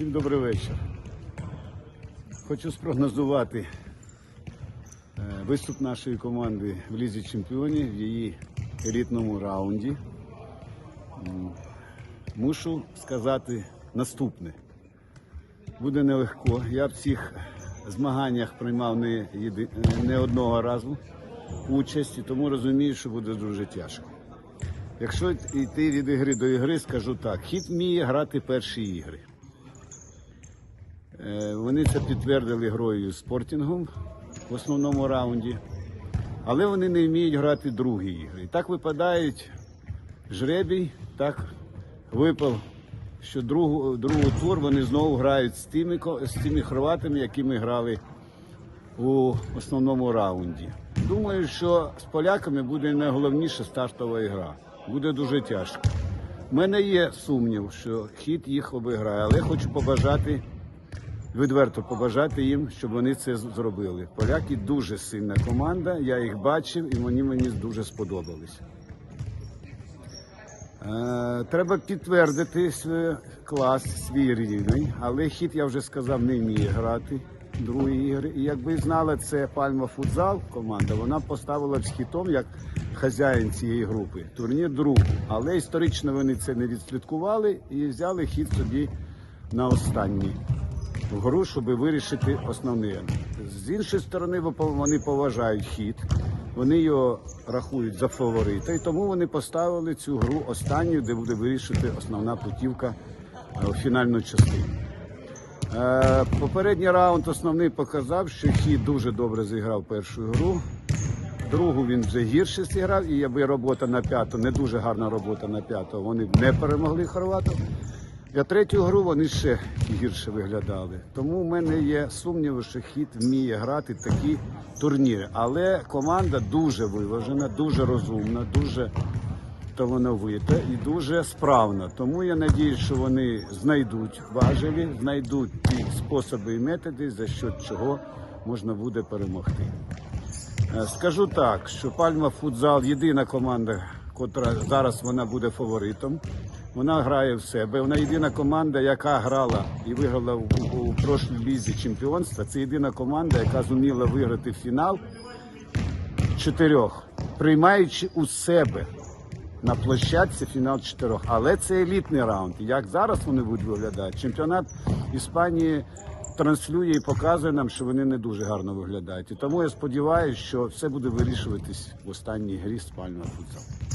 Всім добрий вечір. Хочу спрогнозувати е, виступ нашої команди в Лізі Чемпіонів в її елітному раунді. Мушу сказати наступне. Буде нелегко. Я в цих змаганнях приймав не, єди... не одного разу участь, тому розумію, що буде дуже тяжко. Якщо йти від ігри до ігри, скажу так: хід вміє грати перші ігри. Е, Вони це підтвердили грою спортінгом в основному раунді, але вони не вміють грати другі ігри. І так випадають жребій, так випав, що другу, другу тур вони знову грають з тими, з тими хорватами, які ми грали у основному раунді. Думаю, що з поляками буде найголовніша стартова гра. Буде дуже тяжко. У мене є сумнів, що хід їх обіграє, але хочу побажати, відверто побажати їм, щоб вони це зробили. Поляки дуже сильна команда, я їх бачив і вони мені дуже сподобалися. Е, Треба підтвердити свій клас, свій рівень, але хід, я вже сказав, не вміє грати другі ігри. І якби знала це Пальма Футзал команда, вона поставила з хітом як хазяїн цієї групи турнір другу. Але історично вони це не відслідкували і взяли хід собі на останній гру, щоб вирішити основне. З іншої сторони, вони поважають хід, вони його рахують за фаворита, і тому вони поставили цю гру останню, де буде вирішити основна путівка е, в фінальну частину. Е, Попередній раунд основний показав, що хід дуже добре зіграв першу гру. Другу він вже гірше зіграв, і якби робота на п'яту, не дуже гарна робота на п'яту, вони не перемогли хорватів. А третю гру вони ще гірше виглядали. Тому в мене є сумніви, що хід вміє грати такі турніри. Але команда дуже виважена, дуже розумна, дуже талановита і дуже справна. Тому я надію, що вони знайдуть важелі, знайдуть ті способи і методи, за що чого можна буде перемогти. Е, Скажу так, що Пальма Футзал єдина команда, котра зараз вона буде фаворитом. Вона грає в себе. Вона єдина команда, яка грала і виграла у, у, прошлій лізі чемпіонства. Це єдина команда, яка зуміла виграти фінал чотирьох, приймаючи у себе на площадці фінал чотирьох. Але це елітний раунд. Як зараз вони будуть виглядати? Чемпіонат Іспанії транслює і показує нам, що вони не дуже гарно виглядають. І тому я сподіваюся, що все буде вирішуватись в останній грі з Пальма футзал.